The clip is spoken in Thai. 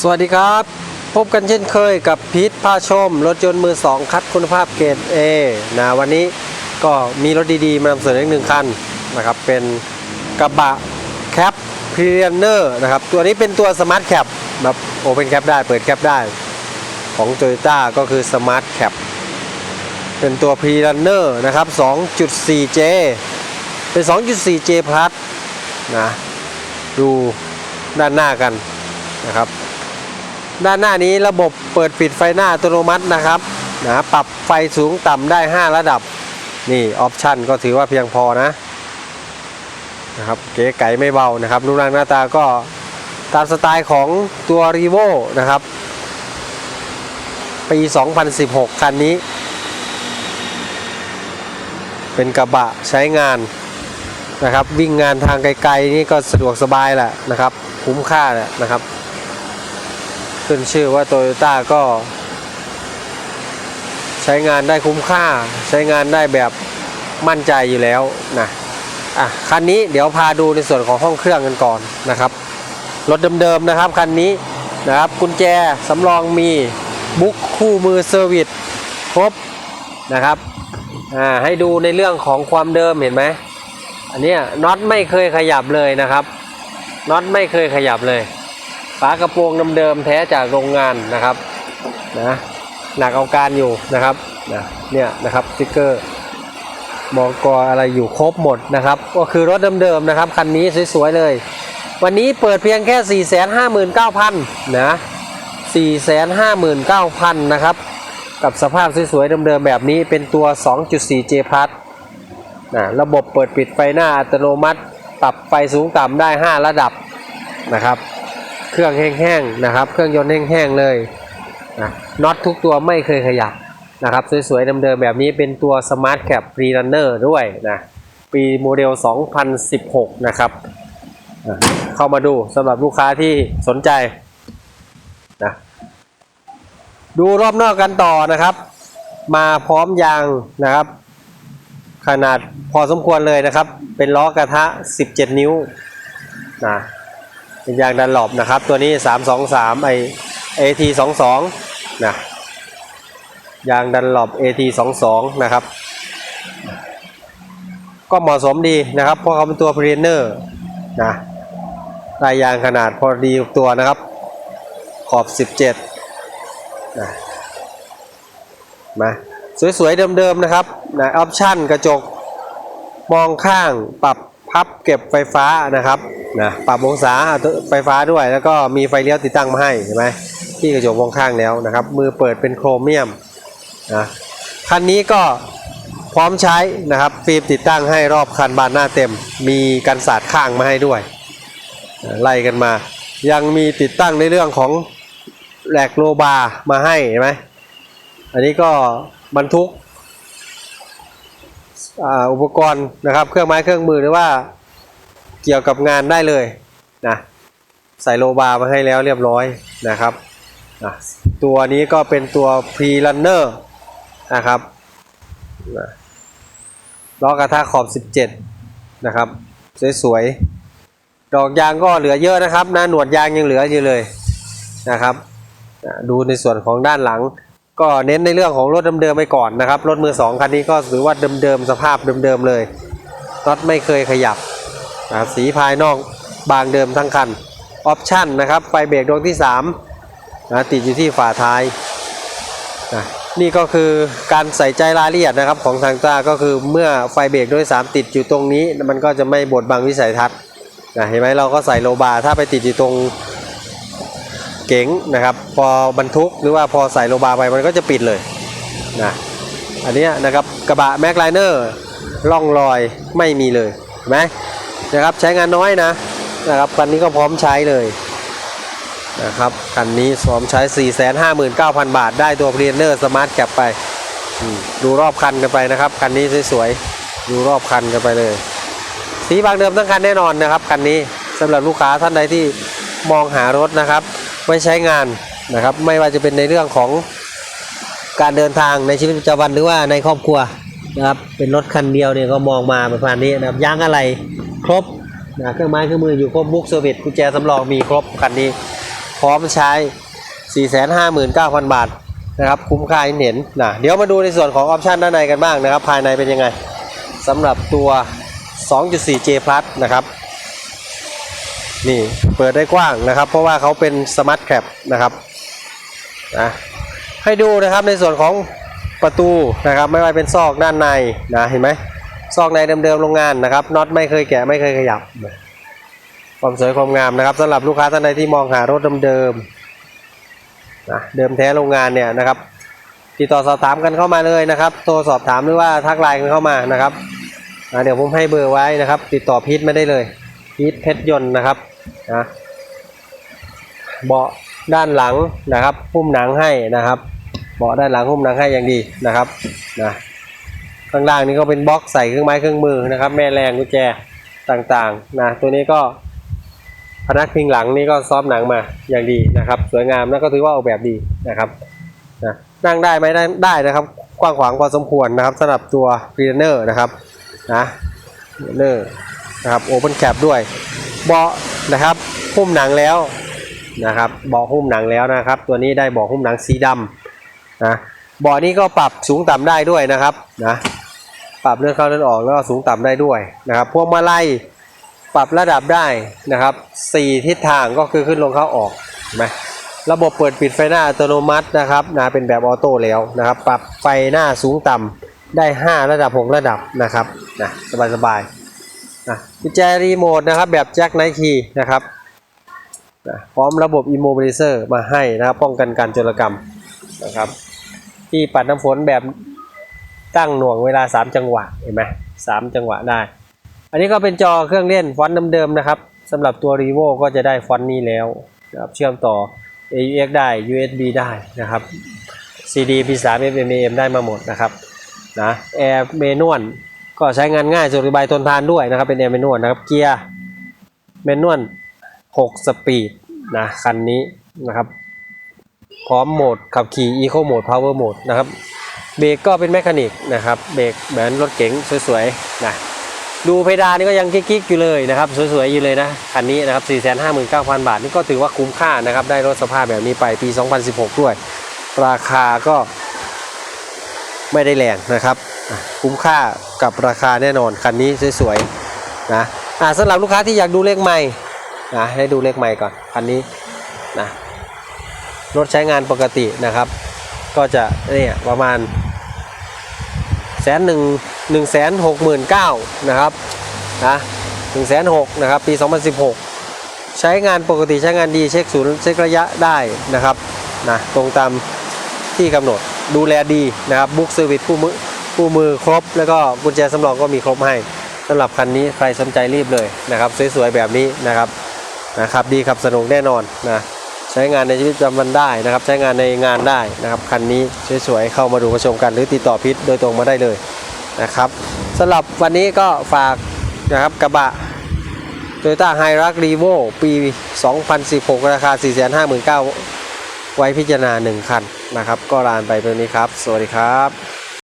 สวัสดีครับ พบกันเช่นเคยกับพีทพาชม รถยนต์มือ2คัดคุณภาพเกรด A นะวันนี้ก็มีรถดีๆ มานำเสนออีกหนึ่งคันนะครับ เป็นกระบะแคปพรีเนเนอร์นะครับ ตัวนี้เป็นตัวสมาร์ทแคปแบบโอเพนแคปได้เปิดแคปได้ ของ Toyota ก็คือสมาร์ทแคปเป็นตัวพรีเนเนอร์นะครับ 2.4J เป็น 2.4J Plus นะดูด้านหน้ากันนะครับ ด้านหน้านี้ระบบเปิดปิดไฟหน้าอัตโนมัตินะครับนะปรับไฟสูงต่ำได้ 5 ระดับ นี่ออปชันก็ถือว่าเพียงพอนะนะครับเก๋ไก่ไม่เบานะครับรูปร่างหน้าตาก็ตามสไตล์ของตัว r ีโวนะครับ ปี 2016 คันนี้ เป็นกระบะใช้งานนะครับ วิ่งงานทางไกลๆนี่ก็สะดวกสบายแหละนะครับ คุ้มค่าแหละนะครับ ขึ้นชื่อว่าโตโยต้าก็ ใช้งานได้คุ้มค่า ใช้งานได้แบบมั่นใจอยู่แล้วนะอะคันนี้เดี๋ยวพาดูในส่วนของห้องเครื่องกันก่อนนะครับรถเดิมๆนะครับคันนี้นะครับกุญแจสำรองมีบุ๊กคู่มือเซอร์วิสครบนะครับอ่าให้ดูในเรื่องของความเดิมเห็นไหมอันเนี้ยน็อตไม่เคยขยับเลยนะครับน็อตไม่เคยขยับเลย ฝากระโปรงเดิมๆแท้จากโรงงานนะครับนะหนักเอาการอยู่นะครับนะเนี่ยนะครับสติ๊กเกอร์มองกออะไรอยู่ครบหมดนะครับ ก็คือรถเดิมๆนะครับคันนี้สวยๆเลย วันนี้เปิดเพียงแค่ 459,000นะ459,000 นะครับ กับสภาพสวยๆเดิมๆแบบนี้เป็นตัว 2.4J Plus นะระบบเปิดปิดไฟหน้าอัตโนมัติ ปรับไฟสูงต่ำได้ 5 ระดับนะครับ เครื่องแห้งๆนะครับ เครื่องยนต์แห้งๆเลยนะน็อตทุกตัวไม่เคยขยับนะครับ สวยๆเดิมๆแบบนี้เป็นตัว Smart Cap Pre Runner ด้วยนะปีโมเดล 2016 นะครับอะเข้ามาดูสำหรับลูกค้าที่สนใจนะดูรอบนอกกันต่อนะครับ มาพร้อมยางนะครับ ขนาดพอสมควรเลยนะครับ เป็นล้อกระทะ 17 นิ้วนะ เป็นยางดันหลบนะครับ ตัวนี้ 323ไอ AT 22 นะยางดันหลบ AT 22 นะครับ ก็เหมาะสมดีนะครับ เพราะเขาเป็นตัวพรีเนอร์นะลายยางขนาดพอดีตัวนะครับ ขอบ 17นะมาสวยๆเดิมๆนะครับนะออปชั่นกระจกมองข้างปรับพับเก็บไฟฟ้านะครับ นะปรับองศาไฟฟ้าด้วย แล้วก็มีไฟเลี้ยวติดตั้งมาให้เห็นไหมที่กระจกมองข้างแล้วนะครับ มือเปิดเป็นโครเมียมนะคันนี้ก็พร้อมใช้นะครับฟิล์มติดตั้งให้รอบคันบานหน้าเต็ม มีกันสาดข้างมาให้ด้วย ไล่กันมา ยังมีติดตั้งในเรื่องของแหลกโลบาร์มาให้เห็นไหมอันนี้ก็บรรทุกอุปกรณ์นะครับ เครื่องไม้เครื่องมือหรือว่า เกี่ยวกับงานได้เลยนะใส่โลบาร์มาให้แล้วเรียบร้อยนะครับอะตัวนี้ก็เป็นตัวพรีลันเนอร์นะครับนะล้อกระทะขอบ 17 นะครับ สวยๆ ดอกยางก็เหลือเยอะนะครับนะหนวดยางยังเหลืออยู่เลยนะครับอะดูในส่วนของด้านหลัง ก็เน้นในเรื่องของรถเดิมๆไปก่อนนะครับ รถมือสองคันนี้ก็ถือว่าเดิมๆ สภาพเดิมๆเลยน็อตไม่เคยขยับ นะครับสีภายนอกบางเดิมทั้งคันออปชั่นนะครับไฟเบรกดวงที่3นะติดอยู่ที่ฝาท้ายนะนี่ก็คือการใส่ใจรายละเอียดนะครับของทางต้าก็คือเมื่อไฟเบรกด้วย3ติดอยู่ตรงนี้ มันก็จะไม่บดบังวิสัยทัศน์นะเห็นไหมเราก็ใส่โลบาถ้าไปติดอยู่ตรงเก๋งนะครับพอบรรทุกหรือว่าพอใส่โลบาไปมันก็จะปิดเลยนะอันนี้นะครับกระบะแม็กไลเนอร์ล่องรอยไม่มีเลยเห็นไหม นะครับใช้งานน้อยนะนะครับคันนี้ก็พร้อมใช้เลยนะครับคันนี้พร้อมใช้ 459,000 บาท ได้ตัวเพลียนเนอร์สมาร์ทแคปไป ดูรอบคันกันไปนะครับคันนี้สวยๆดูรอบคันกันไปเลย สีบางเดิมทั้งคันแน่นอนนะครับคันนี้สำหรับลูกค้าท่านใดที่มองหารถนะครับไว้ใช้งานนะครับไม่ว่าจะเป็นในเรื่องของการเดินทางในชีวิตประจำวันหรือว่าในครอบครัวนะครับเป็นรถคันเดียวเนี่ยก็มองมาประมาณนี้นะครับยางอะไร ครบนะเครื่องไม้เครื่องมืออยู่ครบบุ๊กเซอร์วิสกุญแจสำรองมีครบคันนี้ พร้อมใช้ 459,000 บาทนะครับคุ้มค่าเห็นนะเดี๋ยวมาดูในส่วนของออปชันด้านในกันบ้างนะครับ ภายในเป็นยังไงสำหรับตัว 2.4J Plus นะครับนี่เปิดได้กว้างนะครับ เพราะว่าเขาเป็นสมาร์ทแคปนะครับนะให้ดูนะครับในส่วนของประตูนะครับ ไม่ว่าเป็นซอกด้านในนะเห็นไหม ซอกในเดิมๆโรงงานนะครับน็อตไม่เคยแกะไม่เคยขยับ ความสวยความงามนะครับสำหรับลูกค้าท่านใดที่มองหารถเดิมๆนะเดิมแท้โรงงานเนี่ยนะครับติดต่อสอบถามกันเข้ามาเลยนะครับ โทรสอบถามหรือว่าทักไลน์กันเข้ามานะครับเดี๋ยวผมให้เบอร์ไว้นะครับ ติดต่อพีทไม่ได้เลยพีทเพชรยนต์นะครับนะเบาะด้านหลังนะครับหุ้มหนังให้นะครับ เบาะด้านหลังหุ้มหนังให้อย่างดีนะครับนะ ข้างล่างนี้ก็เป็นบล็อกใส่เครื่องไม้เครื่องมือนะครับ แม่แรงกุญแจต่างๆนะตัวนี้ก็พนักพิงหลังนี่ก็ซอฟหนังมาอย่างดีนะครับ สวยงามแล้วก็ถือว่าออกแบบดีนะครับนะนั่งได้ไหมได้ได้นะครับกว้างขวางพอสมควรนะครับสำหรับตัวพรีเนอร์นะครับนะพรีเนอร์นะครับโอเปนแคปด้วยเบาะนะครับหุ้มหนังแล้วนะครับเบาะหุ้มหนังแล้วนะครับ ตัวนี้ได้เบาะหุ้มหนังสีดำนะเบาะนี้ก็ปรับสูงต่ำได้ด้วยนะครับนะ ปรับเลื่อนเข้าเลื่อนออกแล้วก็สูงต่ำได้ด้วยนะครับ พวงมาลัยปรับระดับได้นะครับ4ทิศทางก็คือขึ้นลงเข้าออกเห็นไหมระบบเปิดปิดไฟหน้าอัตโนมัตินะครับนะเป็นแบบออโต้แล้วนะครับ ปรับไฟหน้าสูงต่ำได้ 5 ระดับ 6 ระดับนะครับนะสบายๆนะกุญแจรีโมทนะครับแบบแจ็คไนคีนะครับนะพร้อมระบบ Immobilizer มาให้นะครับป้องกันการโจรกรรมนะครับที่ปัดน้ำฝนแบบ ตั้งหน่วงเวลา 3 จังหวะเห็นไหมสามจังหวะได้ อันนี้ก็เป็นจอเครื่องเล่นฟอนต์เดิมๆนะครับสำหรับตัว r e v o ก็จะได้ฟอนต์นี้แล้วนะครับเชื่อมต่อ AUX ได้ USB ได้นะครับ CD P3 FM AM ได้มาหมดนะครับนะแอร์เมนวลก็ใช้งานง่ายสะดสบายทนทานด้วยนะครับ เป็นแอร์เมนวลนะครับเกียร์เมนวล6 สปีดนะคันนี้นะครับ พร้อมโหมดขับขี่ Eco Mode Power Mode นะครับ เบรกก็เป็นแมคานิกนะครับ เบรกเหมือนรถเก๋งสวยๆนะดูเพดานนี่ก็ยังกิ๊กๆอยู่เลยนะครับ สวยๆอยู่เลยนะคันนี้นะครับ 459,000 บาท นี่ก็ถือว่าคุ้มค่านะครับ ได้รถสภาพแบบนี้ไปปี 2016 ด้วย ราคาก็ไม่ได้แรงนะครับคุ้มค่ากับราคาแน่นอนคันนี้สวยๆนะอะสำหรับลูกค้าที่อยากดูเลขใหม่นะให้ดูเลขใหม่ก่อนคันนี้นะรถใช้งานปกตินะครับ ก็จะเนี่ยประมาณแสนหนึ่งหนึ่งแสนหกหมื่นเก้านะครับนะหนึ่งแสนหกนะครับปี 2016 ใช้งานปกติใช้งานดีเช็คศูนย์เช็คระยะได้นะครับนะตรงตามที่กำหนดดูแลดีนะครับบุ๊กเซอร์วิสคู่มือคู่มือครบ แล้วก็กุญแจสำรองก็มีครบให้สำหรับคันนี้ใครสนใจรีบเลยนะครับ สวยๆแบบนี้นะครับนะครับดีขับสนุกแน่นอนนะ ใช้งานในชีวิตประจำวันได้นะครับ ใช้งานในงานได้นะครับคันนี้สวยๆเข้ามาดูมาชมกันหรือติดต่อพิษโดยตรงมาได้เลยนะครับสำหรับวันนี้ก็ฝากนะครับกระบะ Toyota h i r u x r e v o ปี 2016 ราคา 459,000 ไว้พิจารณา 1 คันนะครับ ก็ลานไปเพียงนี้ครับ สวัสดีครับ